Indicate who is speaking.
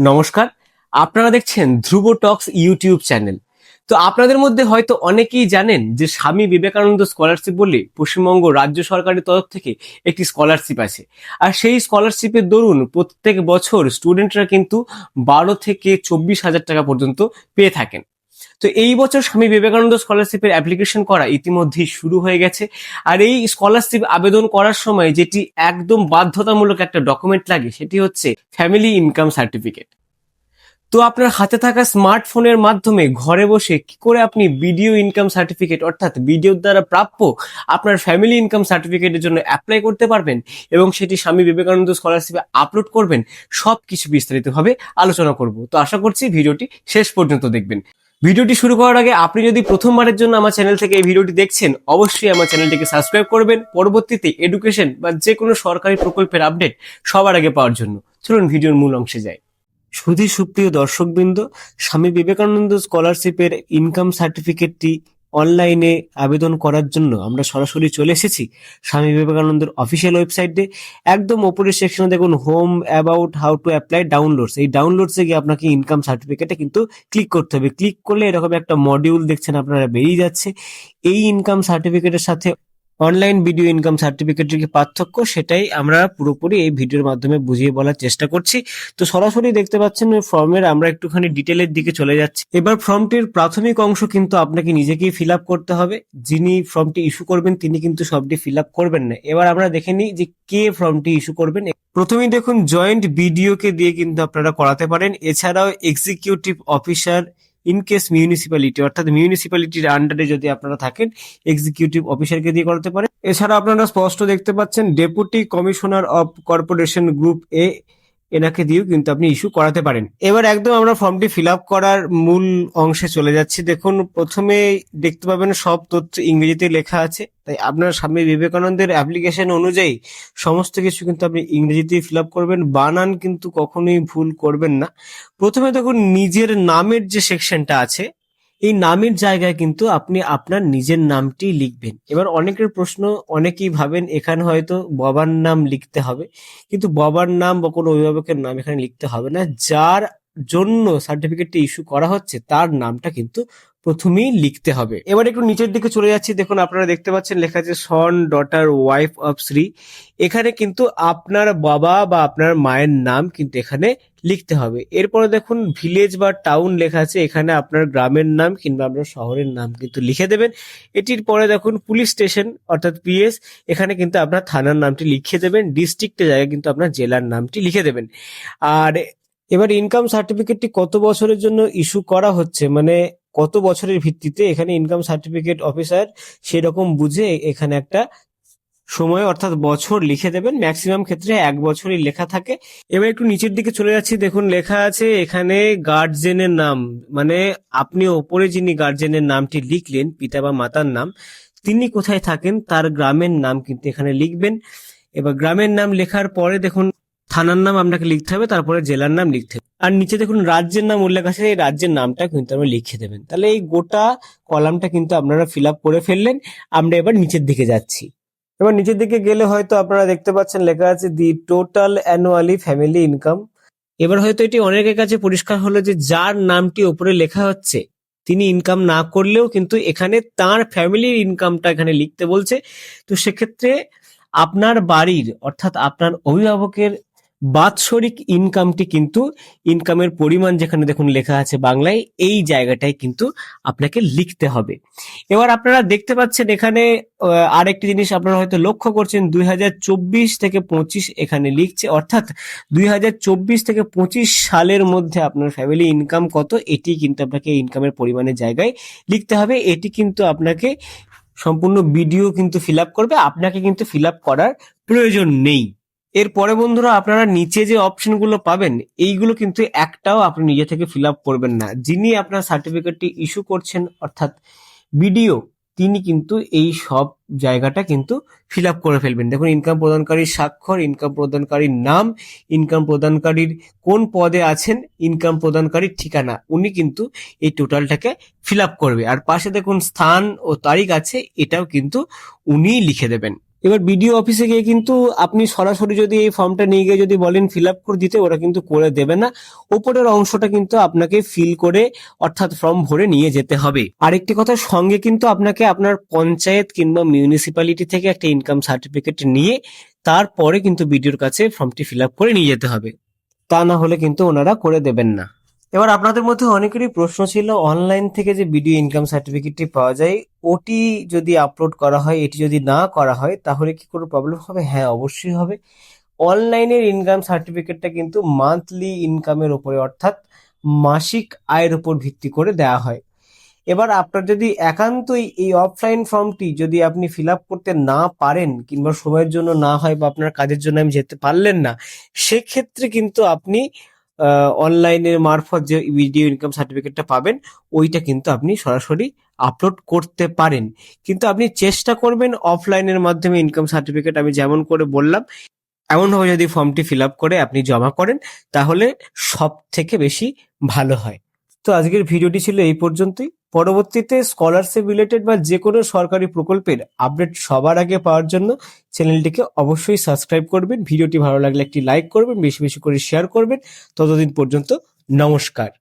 Speaker 1: নমস্কার। আপনারা দেখছেন ধ্রুব টক্স ইউটিউব চ্যানেল। তো আপনাদের মধ্যে হয়তো অনেকেই জানেন যে স্বামী বিবেকানন্দ স্কলারশিপ বলে পশ্চিমবঙ্গ রাজ্য সরকারের তরফ থেকে একটি স্কলারশিপ আছে। আর সেই স্কলারশিপের দরুন প্রত্যেক বছর স্টুডেন্টরা কিন্তু বারো থেকে চব্বিশ হাজার টাকা পর্যন্ত পেয়ে থাকেন। তো এই বছর স্বামী বিবেকানন্দ স্কলারশিপের অ্যাপ্লিকেশন করা ইতিমধ্যেই শুরু হয়ে গেছে। আর এই স্কলারশিপ আবেদন করার সময় যেটি একদম বাধ্যতামূলক একটা ডকুমেন্ট লাগে, সেটি হচ্ছে ফ্যামিলি ইনকাম সার্টিফিকেট তো আপনার হাতে থাকা স্মার্টফোনের মাধ্যমে ঘরে বসে কি করে আপনি ভিডিও ইনকাম সার্টিফিকেট অর্থাৎ ভিডিওর দ্বারা প্রাপ্য আপনার ফ্যামিলি ইনকাম সার্টিফিকেটের জন্য অ্যাপ্লাই করতে পারবেন এবং সেটি স্বামী বিবেকানন্দ স্কলারশিপে আপলোড করবেন সব কিছু বিস্তারিতভাবে আলোচনা করব। তো আশা করছি ভিডিওটি শেষ পর্যন্ত দেখবেন। ভিডিওটি শুরু করার আগে আপনি যদি প্রথমবারের জন্য আমার চ্যানেল থেকে এই ভিডিওটি দেখছেন, অবশ্যই আমার চ্যানেলটিকে সাবস্ক্রাইব করবেন। পরবর্তীতে এডুকেশন বা যে কোনো সরকারি প্রকল্পের আপডেট সবার আগে পাওয়ার জন্য। চলুন ভিডিওর মূল অংশে যাই। সুধী সুপ্রিয় দর্শকবৃন্দ, স্বামী বিবেকানন্দ স্কলারশিপের ইনকাম সার্টিফিকেটটি অনলাইনে আবেদন করার জন্য আমরা সরাসরি চলে এসেছি স্বামী বিবেকানন্দের অফিসিয়াল ওয়েবসাইটে একদম ওপরের সেকশনে দেখুন home about how to apply downloads এই ডাউনলোডসে গিয়ে আপনাকে ইনকাম সার্টিফিকেটে কিন্তু ক্লিক করতে হবে। ক্লিক করলে এরকম একটা মডিউল দেখছেন, আপনারা বেরিয়ে যাচ্ছে। এই ইনকাম সার্টিফিকেটের সাথে অনলাইন ভিডিও ইনকাম সার্টিফিকেটের কি পার্থক্য? সেটাই আমরা পুরোপুরি এই ভিডিওর মাধ্যমে বুঝিয়ে বলার চেষ্টা করছি। তো সরাসরি দেখতে পাচ্ছেন ফর্মের আমরা একটুখানি ডিটেলের দিকে চলে যাচ্ছি। এবার ফর্মটির প্রাথমিক অংশ কিন্তু আপনাকে নিজেকেই ফিল আপ করতে হবে। যিনি ফর্মটি ইস্যু করবেন, তিনি কিন্তু সবটি ফিল আপ করবেন না। এবার আমরা দেখে নিই যে কে ফর্মটি ইস্যু করবেন। প্রথমেই দেখুন জয়েন্ট বিডিওকে দিয়ে কিন্তু আপনারা করাতে পারেন। এছাড়াও executive officer in case municipality অর্থাৎ মিউনিসিপ্যালিটির আন্ডারে যদি আপনারা থাকেন এক্সিকিউটিভ অফিসারকে দিয়ে করাতে পারেন। এছাড়া আপনারা স্পষ্ট দেখতে পাচ্ছেন deputy commissioner of corporation group A এনাকে দিয়েও কিন্তু আপনি ইস্যু করাতে পারেন। এবার একদম আমরা ফর্মটি ফিল আপ করার মূল অংশে চলে যাচ্ছি। দেখুন, প্রথমে দেখতে পাবেন সব তথ্য ইংরেজিতে লেখা আছে। তাই আপনার স্বামী বিবেকানন্দের অ্যাপ্লিকেশন অনুযায়ী সমস্ত কিছু কিন্তু আপনি ইংরেজিতে ফিল আপ করবেন। বানান কিন্তু কখনোই ভুল করবেন না। প্রথমে দেখুন, নিজের নামের যে সেকশনটা আছে এই নামের জায়গায় কিন্তু আপনি আপনার নিজের নামটি লিখবেন। এবার অনেকের প্রশ্ন, অনেকেই ভাবেন এখানে হয়তো বাবার নাম লিখতে হবে, কিন্তু বাবার নাম বা কোনো অভিভাবকের নাম এখানে লিখতে হবে না। যার জন্য সার্টিফিকেটটি ইস্যু করা হচ্ছে, তার নামটা কিন্তু প্রথমেই লিখতে হবে। এবার একটু নিচের দিকে চলে যাচ্ছি। দেখুন, আপনারা দেখতে পাচ্ছেন লেখা আছে son daughter wife of Shri এখানে কিন্তু আপনার বাবা বা আপনার মায়ের নাম কিন্তু এখানে লিখতে হবে। এরপরে দেখুন ভিলেজ বা টাউন লেখা আছে, এখানে আপনার গ্রামের নাম কিংবা আপনার শহরের নাম কিন্তু লিখে দেবেন। এটির পরে দেখুন পুলিশ স্টেশন অর্থাৎ পিএস এখানে কিন্তু আপনার থানার নামটি লিখে দেবেন ডিস্ট্রিক্টের জায়গায় কিন্তু আপনার জেলার নামটি লিখে দেবেন। আর এবার ইনকাম সার্টিফিকেটটি কত বছরের জন্য ইস্যু করা হচ্ছে? মানে কত বছরের ভিত্তিতে এখানে ইনকাম সার্টিফিকেট অফিসার সেরকম বুঝে এখানে একটা সময় অর্থাৎ বছর লিখে দেবেন। ম্যাক্সিমাম ক্ষেত্রে এক বছরই লেখা থাকে। এবার একটু নিচের দিকে চলে যাচ্ছি। দেখুন, লেখা আছে এখানে গার্জেনের নাম। মানে আপনি ওপরে যিনি গার্জেনের নামটি লিখলেন, পিতা বা মাতার নাম, তিনি কোথায় থাকেন, তার গ্রামের নাম কিন্তু এখানে লিখবেন। এবার গ্রামের নাম লেখার পরে দেখুন, থানার নাম আপনাকে লিখতে হবে, তারপরে জেলার নাম লিখতে হবে। আর নিচে দেখুন, রাজ্যের নাম উল্লেখ আছে, এই রাজ্যের নামটা কিন্তু আমরা লিখে দেবেন। তাহলে এই গোটা কলামটা কিন্তু আপনারা ফিল আপ করে ফেললেন। আমরা এবার নিচের দিকে যাচ্ছি। এবার নিচের দিকে গেলে হয়তো আপনারা দেখতে পাচ্ছেন লেখা আছে, the total annually family income এবার হয়তো এটি অনেকের কাছে পরিষ্কার হলো যে যার নামটি ওপরে লেখা হচ্ছে, তিনি ইনকাম না করলেও কিন্তু এখানে তার ফ্যামিলির ইনকামটা এখানে লিখতে বলছে। তো সেক্ষেত্রে আপনার বাড়ির, অর্থাৎ আপনার অভিভাবকের বাৎসরিক ইনকামটি কিন্তু ইনকামের পরিমাণ যেখানে দেখুন লেখা আছে বাংলায়, এই জায়গাটায় কিন্তু আপনাকে লিখতে হবে। এবার আপনারা দেখতে পাচ্ছেন এখানে আরেকটি জিনিস আপনারা হয়তো লক্ষ্য করছেন, দুই হাজার চব্বিশ থেকে পঁচিশ এখানে লিখছে, অর্থাৎ দুই হাজার চব্বিশ থেকে পঁচিশ সালের মধ্যে আপনার ফ্যামিলি ইনকাম কত, এটি কিন্তু আপনাকে ইনকামের পরিমাণের জায়গায় লিখতে হবে। এটি কিন্তু আপনাকে সম্পূর্ণ ভিডিও কিন্তু ফিল করবে, আপনাকে কিন্তু ফিল করার প্রয়োজন নেই। এরপরে বন্ধুরা আপনারা নিচে যে অপশনগুলো পাবেন, এইগুলো কিন্তু একটাও আপনি নিজে থেকে ফিল আপ করবেন না। যিনি আপনার সার্টিফিকেটটি ইস্যু করছেন, অর্থাৎ বিডিও তিনি কিন্তু এই সব জায়গাটা কিন্তু ফিল আপ করে ফেলবেন। দেখুন ইনকাম প্রদানকারীর স্বাক্ষর ইনকাম প্রদানকারীর নাম ইনকাম প্রদানকারীর কোন পদে আছেন ইনকাম প্রদানকারীর ঠিকানা, উনি কিন্তু এই টোটালটাকে ফিল আপ করবে। আর পাশে দেখুন, স্থান ও তারিখ আছে, এটাও কিন্তু উনিই লিখে দেবেন। এবার বিডিও অফিসে গিয়ে কিন্তু আপনি সরাসরি যদি এই ফর্মটা নিয়ে গিয়ে যদি বলেন ফিল আপ করে দিতে, ওরা কিন্তু করে দেবে না। ওপরের অংশটা কিন্তু আপনাকে ফিল করে অর্থাৎ ফর্ম ভরে নিয়ে যেতে হবে। আরেকটি কথা, সঙ্গে কিন্তু আপনাকে আপনার পঞ্চায়েত কিংবা মিউনিসিপ্যালিটি থেকে একটা ইনকাম সার্টিফিকেট নিয়ে তারপরে কিন্তু বিডিওর কাছে ফর্মটি ফিল আপ করে নিয়ে যেতে হবে। তা না হলে কিন্তু ওনারা করে দেবেন না। এবার আপনাদের মধ্যে অনেকেরই প্রশ্ন ছিল অনলাইন থেকে যে ভিডিও ইনকাম সার্টিফিকেটটি পাওয়া যায়, ওটি যদি আপলোড করা হয়, এটি যদি না করা হয়, তাহলে কি কোনো প্রবলেম হবে? হ্যাঁ অবশ্যই হবে। অনলাইনের ইনকাম সার্টিফিকেটটা কিন্তু মান্থলি ইনকামের উপরে, অর্থাৎ মাসিক আয়ের উপর ভিত্তি করে দেওয়া হয়। এবার আপনার যদি একান্তই এই অফলাইন ফর্মটি যদি আপনি ফিল আপ করতে না পারেন, কিংবা সময়ের জন্য না হয় বা আপনার কাজের জন্য আমি যেতে পারলেন না, সেক্ষেত্রে কিন্তু আপনি অনলাইনের মারফত যে ভিডিও ইনকাম সার্টিফিকেটটা পাবেন, ওইটা কিন্তু আপনি সরাসরি আপলোড করতে পারেন। কিন্তু আপনি চেষ্টা করবেন অফলাইনের মাধ্যমে ইনকাম সার্টিফিকেট আমি যেমন করে বললাম, এমনভাবে যদি ফর্মটি ফিল আপ করে আপনি জমা করেন, তাহলে সব থেকে বেশি ভালো হয়। তো আজকের ভিডিওটি ছিল এই পর্যন্তই। পরবর্তীতে স্কলারশিপ রিলেটেড বা যে কোনো সরকারি প্রকল্পের আপডেট সবার আগে পাওয়ার জন্য চ্যানেলটিকে অবশ্যই সাবস্ক্রাইব করবেন। ভিডিওটি ভালো লাগলে একটি লাইক করবেন, বেশি বেশি করে শেয়ার করবেন। ততদিন পর্যন্ত নমস্কার।